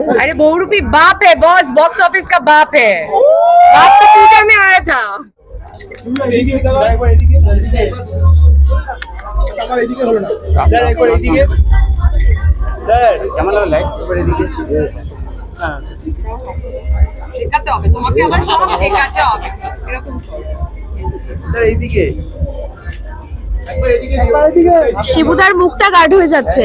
अरे बहुरूपी बाप है बॉस बॉक्स ऑफिस का बाप है बाप तो पूजा में आया था এইদিকে দাদা একবার এইদিকে আমার এইদিকে হলো না স্যার একবার এইদিকে স্যার কেমন লাগলো লাইট একবার এইদিকে হ্যাঁ শেখাতে হবে তোমাকে আবার সব শেখাতে হবে এরকম স্যার এইদিকে শিবুদার মুখটা গার্ড হয়ে যাচ্ছে।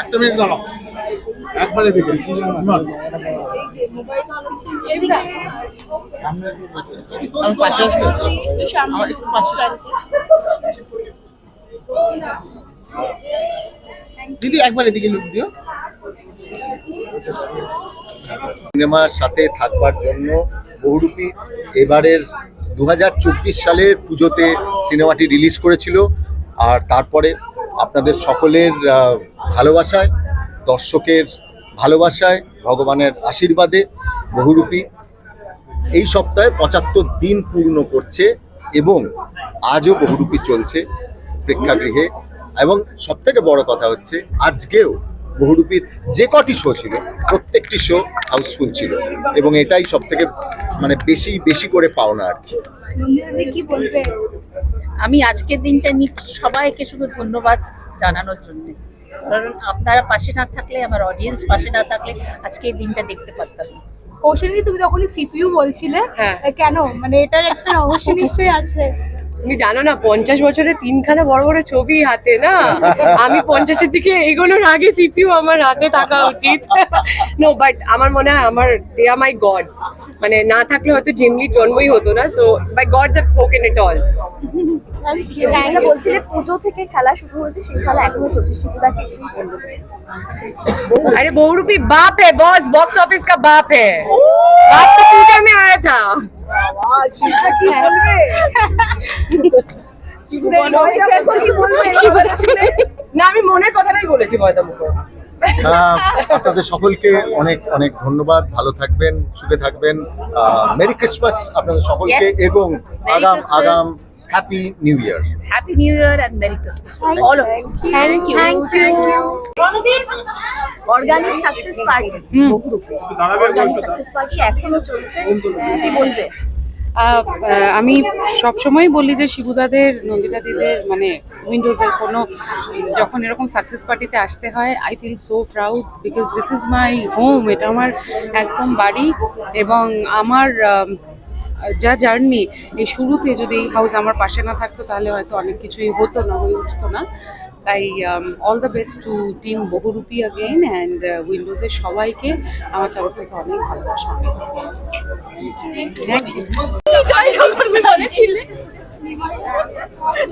একটু মিনিট দাঁড়াও। একবারে দিকে নট। পাশে আছি। আমার একটু পাশে আসো। দিদি, একবার এদিকে লুক দিও। সিনেমার সাথে থাকবার জন্য বহুরূপী এবারের দুহাজার চব্বিশ সালের পুজোতে সিনেমাটি রিলিজ করেছিল। আর তারপরে আপনাদের সকলের ভালোবাসায়, দর্শকের ভালোবাসায়, ভগবানের আশীর্বাদে বহুরূপী এই সপ্তাহে পঁচাত্তর দিন পূর্ণ করছে এবং আজও বহুরূপী চলছে। প্রেক্ষাগৃহে। এবং সবথেকে বড় কথা হচ্ছে আজকেও বহুরূপীর যে কটি শো ছিল প্রত্যেকটি শো হাউসফুল ছিল। এবং এটাই সব থেকে মানে বেশি বেশি করে পাওনা আর কি। কি বলবে? আমি আজকের দিনটা নিচ্ছি সবাইকে শুধু ধন্যবাদ জানানোর জন্য। কারণ আপনারা পাশে না থাকলে আমার অডিয়েন্স পাশে না থাকলে আজকে এই দিনটা দেখতে পারতাম না। কৌশলী তুমি তখনই সিপিইউ বলছিলে। হ্যাঁ। কেন? মানে এটার একটা রহস্য নিশ্চয়ই আছে। তুমি জানো না পঞ্চাশ বছরে তিনখানা বড় বড় ছবি হাতে না আমি পঞ্চাশের দিকে এগোনোর আগে সিপিউ আমার হাতে থাকা উচিত নো বাট আমার মনে হয় আমার দে আর মাই গডস মানে না থাকলে হয়তো জিমলি জন্মই হতো না so my gods have spoken it all এটা বলছিলে পুজো থেকে খেলা শুরু হয়েছে সেই খেলা এখনো চলছে শিবুদাকে এসেই বললো अरे बहुरूपी बाप है बॉस बॉक्स ऑफिस का बाप है बाप तो पूजा में आया था না আমি মনের কথাটাই বলেছি ময়দা মুখো আপনাদের সকলকে অনেক অনেক ধন্যবাদ। ভালো থাকবেন সুখে থাকবেন। মেরি ক্রিসমাস আপনাদের সকলকে এবং আগাম আগাম happy new year happy new year and merry Christmas all of thank you thank you organic success party organic success party এখনও চলছে। কি বলবে? আমি সবসময় বলি যে শিবুদাদের নন্দিতাদিদের মানে উইন্ডোজের কোনো যখন এরকম সাকসেস পার্টিতে আসতে হয় I feel so proud because this is my home এটা আমার একদম বাড়ি এবং আমার আম, যা জার্নি এই শুরুতে যদি এই হাউস আমার পাশে না থাকতো তাহলে হয়তো অনেক কিছুই হতো না হয়ে উঠতো না। তাই all the best to team Bahurupi again and উইন্ডোজের সবাইকে। আমার তরফ থেকে অনেক ভালোবাসা থ্যাংক ইউ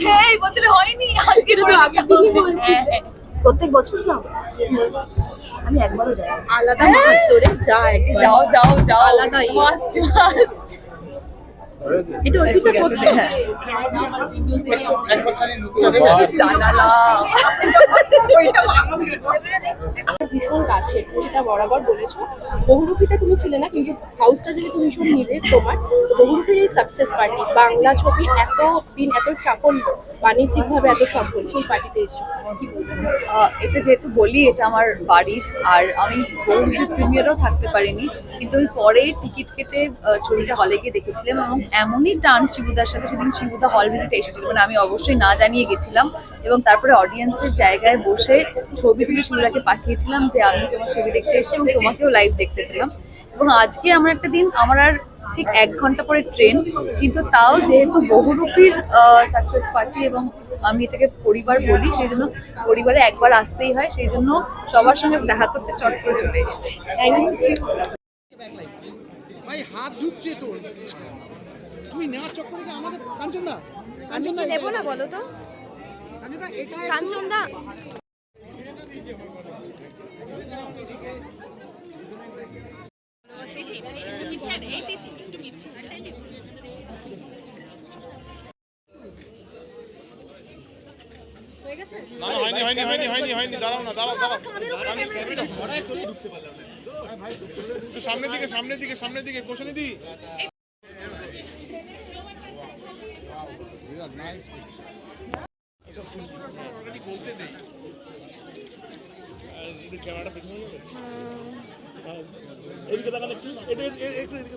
হ্যাঁ হয়নি আজকে তো আগের দিনই বলছি। প্রত্যেক বছর যাও আমি একবারও যাই আলাদা মাহাত্তরে যাই যাও যাও যাও। আলাদা মাস্ট মাস্ট এটা অর্পিতা হ্যাঁ। ভীষণ যেটা বরাবর বলেছ। বহুরূপীতে তুমি ছিলে না কিন্তু হাউসটা যেহেতু ভীষণ নিজের তোমার বহুরূপীর এই সাকসেস পার্টি বাংলা ছবি এত দিন এত সাফল্য বাণিজ্যিকভাবে এত সফল সেই পার্টিতে এসো কি বলব? আহ, এটা যেহেতু বলি, এটা আমার বাড়ির, আর আমি বহুরূপী প্রিমিয়ারও থাকতে পারিনি, কিন্তু আমি পরে টিকিট কেটে ছবিটা হলে গিয়ে দেখেছিলাম এবং এমনই টান শিবুদার সাথে সেদিন শিবুদা হল ভিজিটে এসেছিল মানে আমি অবশ্যই না জানিয়ে গেছিলাম এবং তারপরে অডিয়েন্সের জায়গায় বসে ছবি তুলে শিবুদাকে পাঠিয়েছিলাম যে আমি তোমার ছবি দেখতে এসেছি এবং তোমাকেও লাইভ দেখতে পেলাম। এবং আজকে আমার একটা দিন, আমার আর ঠিক এক ঘণ্টা পরে ট্রেন কিন্তু তাও যেহেতু বহুরূপীর সাকসেস পার্টি এবং আমি এটাকে পরিবার বলি সেই জন্য পরিবারে একবার আসতেই হয় সেই জন্য সবার সঙ্গে দেখা করতে চট করে চলে এসেছি। ভাই হাত ঢুকছে তোর। তুমি নেওয়ার চক্করে কি আমাদের কাঞ্চন দা কাঞ্চন দা নেব না বলো তো। কাঞ্চন দা এটা কাঞ্চন দা হয়নি হয়নি হয়নি হয়নি হয়নি দাঁড়াও না দাঁড়াও দাঁড়াও। সামনের দিকে সামনের দিকে সামনের দিকে কোশনি দি। ক্যামেরাটা পেছনে যাবে এদিকে তাকান একটু এটা একটু এদিকে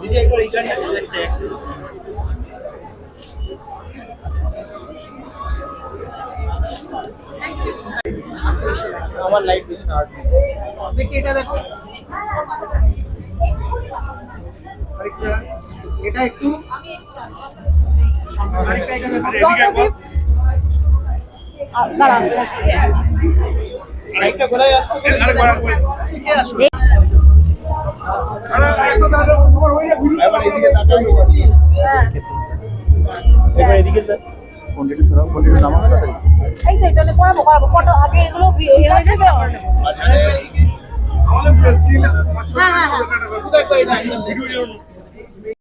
দিদি একবার আমার লাইফ স্টার্ট দেখি এটা দেখো। আরেকটা। এটা একটু এবার এদিকে স্যার কোনটা ছড়াও কোনটা নামানো এই তো এটা করাবো করাবো ফটো আগে এগুলো ইয়ে হয়েছে তো মাঝখানে হ্যাঁ হ্যাঁ হ্যাঁ